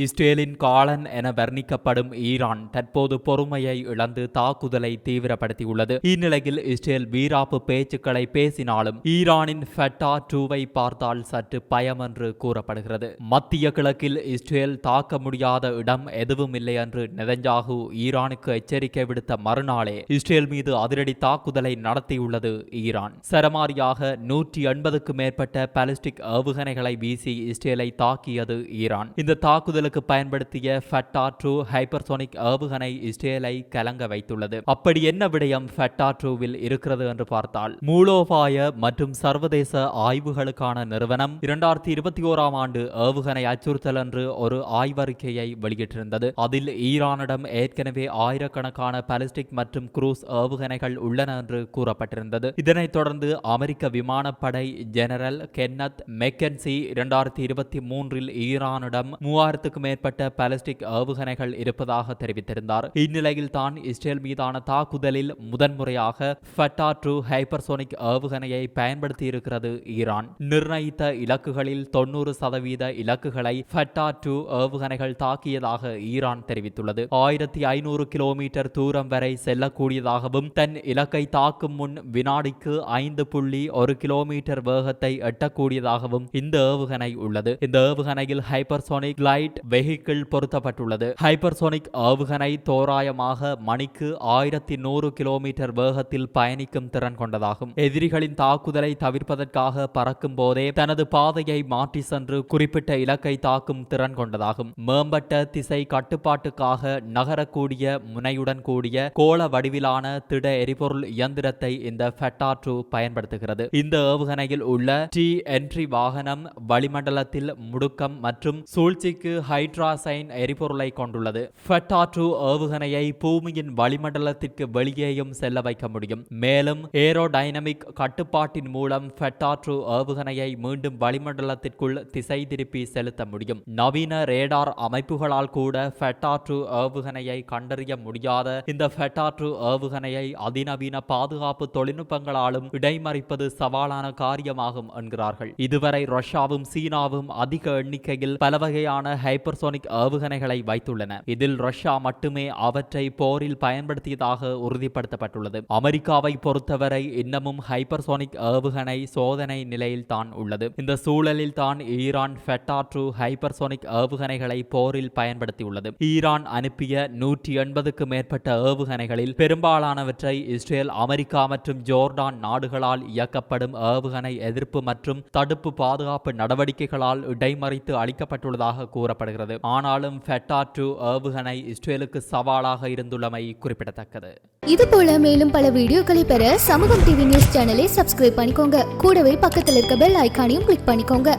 இஸ்ரேலின் காலன் என வர்ணிக்கப்படும் ஈரான் தற்போது பொறுமையை இழந்து தாக்குதலை தீவிரப்படுத்தியுள்ளது. இந்நிலையில் இஸ்ரேல் வீராப்பு பேச்சுக்களை பேசினாலும் ஈரானின் ஃபெட்டா டூவை பார்த்தால் சற்று பயம் என்று கூறப்படுகிறது. மத்திய கிழக்கில் இஸ்ரேல் தாக்க முடியாத இடம் எதுவும் இல்லை என்று நெதஞ்சாகு ஈரானுக்கு எச்சரிக்கை விடுத்த மறுநாளே இஸ்ரேல் மீது அதிரடி தாக்குதலை நடத்தியுள்ளது ஈரான். சரமாரியாக நூற்றி எண்பதுக்கும் மேற்பட்ட பாலிஸ்டிக் ஏவுகணைகளை வீசி இஸ்ரேலை தாக்கியது ஈரான். இந்த தாக்குதல் தாக்குதலுக்கு பயன்படுத்திய ஃபட்டா டூ ஹைப்பர்சோனிக் ஏவுகணை இஸ்ரேலை கலங்க வைத்துள்ளது. அப்படி என்ன விடயம் ஃபட்டா டூவில் இருக்கிறது என்று பார்த்தால் மூலோபாய மற்றும் சர்வதேச ஆய்வுகளுக்கான நிறுவனம் இரண்டாயிரத்தி இருபத்தி ஓராம் ஆண்டு ஏவுகணை அச்சுறுத்தல் என்று ஒரு ஆய்வறிக்கையை வெளியிட்டிருந்தது. அதில் ஈரானிடம் ஏற்கனவே ஆயிரக்கணக்கான பாலிஸ்டிக் மற்றும் குரூஸ் ஏவுகணைகள் உள்ளன என்று கூறப்பட்டிருந்தது. இதனைத் தொடர்ந்து அமெரிக்க விமானப்படை ஜெனரல் கென்னத் மெக்கன்சி இரண்டாயிரத்தி இருபத்தி மூன்றில் ஈரானிடம் மூவாயிரத்து நாற்பதுக்கும் மேற்பட்ட பாலஸ்டிக் ஏவுகணைகள் இருப்பதாக தெரிவித்திருந்தார். இந்நிலையில் தான் இஸ்ரேல் மீதான தாக்குதலில் முதன்முறையாக ஃபட்டா ட்ரூ ஹைப்பர்சோனிக் ஏவுகணையை பயன்படுத்தியிருக்கிறது ஈரான். நிர்ணயித்த இலக்குகளில் தொன்னூறு சதவீத இலக்குகளை ஃபட்டா ட்ரூ ஏவுகணைகள் தாக்கியதாக ஈரான் தெரிவித்துள்ளது. ஆயிரத்தி ஐநூறு கிலோமீட்டர் தூரம் வரை செல்லக்கூடியதாகவும் தன் இலக்கை தாக்கும் முன் வினாடிக்கு ஐந்து புள்ளி ஒரு கிலோமீட்டர் வேகத்தை எட்டக்கூடியதாகவும் இந்த ஏவுகணை உள்ளது. இந்த ஏவுகணையில் ஹைப்பர்சோனிக் லைட் வெஹிக்கிள் பொருத்தப்பட்டுள்ளது. ஹைப்பர்சோனிக் ஏவுகணை தோராயமாக மணிக்கு ஆயிரத்தி நூறு கிலோமீட்டர் வேகத்தில் பயணிக்கும் திறன் கொண்டதாகும். எதிரிகளின் தாக்குதலை தவிர்ப்பதற்காக பறக்கும் போதே தனது பாதையை மாற்றி சென்று குறிப்பிட்ட இலக்கை தாக்கும் திறன் கொண்டதாகும். மேம்பட்ட திசை கட்டுப்பாட்டுக்காக நகரக்கூடிய முனையுடன் கூடிய கோள வடிவிலான திட எரிபொருள் இயந்திரத்தை இந்த ஃபெட்டா டூ பயன்படுத்துகிறது. இந்த ஏவுகணையில் உள்ள டி என்ட்ரி வாகனம் வளிமண்டலத்தில் முடுக்கம் மற்றும் சூழ்ச்சிக்கு ஹைட்ராசைன் எரிபொருளை கொண்டுள்ளது. ஃபெட்டா டூ ஏவுகணையை பூமியின் வளிமண்டலத்திற்கு வெளியேயும் செல்ல வைக்க முடியும். மேலும் ஏரோடைனமிக் கட்டுப்பாட்டின் மூலம் ஃபெட்டா டூ ஏவுகணையை மீண்டும் வளிமண்டலத்திற்குள் திசை திருப்பி செலுத்த முடியும். நவீன ரேடார் அமைப்புகளால் கூட ஃபெட்டா டூ ஏவுகணையை கண்டறிய முடியாத இந்த ஃபெட்டா டூ ஏவுகணையை அதிநவீன பாதுகாப்பு தொழில்நுட்பங்களாலும் இடைமறிப்பது சவாலான காரியமாகும் என்கிறார்கள். இதுவரை ரஷ்யாவும் சீனாவும் அதிக எண்ணிக்கையில் பல வகையான ஹைப்பர்சோனிக் ஏவுகணைகளை வைத்துள்ளன. இதில் ரஷ்யா மட்டுமே அவற்றை போரில் பயன்படுத்தியதாக உறுதிப்படுத்தப்பட்டுள்ளது. அமெரிக்காவை பொறுத்தவரை இன்னமும் ஹைப்பர்சோனிக் ஏவுகணை சோதனை நிலையில் தான் உள்ளது. இந்த சூழலில் தான் ஈரான் ஃபெட்டா டூ ஹைப்பர்சோனிக் ஏவுகணைகளை போரில் பயன்படுத்தியுள்ளது. ஈரான் அனுப்பிய நூற்றி எண்பதுக்கு மேற்பட்ட ஏவுகணைகளில் பெரும்பாலானவற்றை இஸ்ரேல் அமெரிக்கா மற்றும் ஜோர்டான் நாடுகளால் இயக்கப்படும் ஏவுகணை எதிர்ப்பு மற்றும் தடுப்பு பாதுகாப்பு நடவடிக்கைகளால் இடைமறித்து அளிக்கப்பட்டுள்ளதாக கூறப்படுகிறது. ஆனாலும் ஃபெட்டா டூ ஏவுகணை இஸ்ரேலுக்கு சவாலாக இருந்துள்ளமை குறிப்பிடத்தக்கது. இது போல மேலும் பல வீடியோக்களை பெற சமூகம் டிவி நியூஸ் சேனலை சப்ஸ்கிரைப் பண்ணிக்கோங்க. கூடவே பக்கத்தில் இருக்க பெல் ஐக்கானையும் கிளிக் பண்ணிக்கோங்க.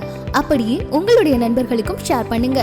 அப்படியே உங்களுடைய நண்பர்களுக்கும் ஷேர் பண்ணுங்க.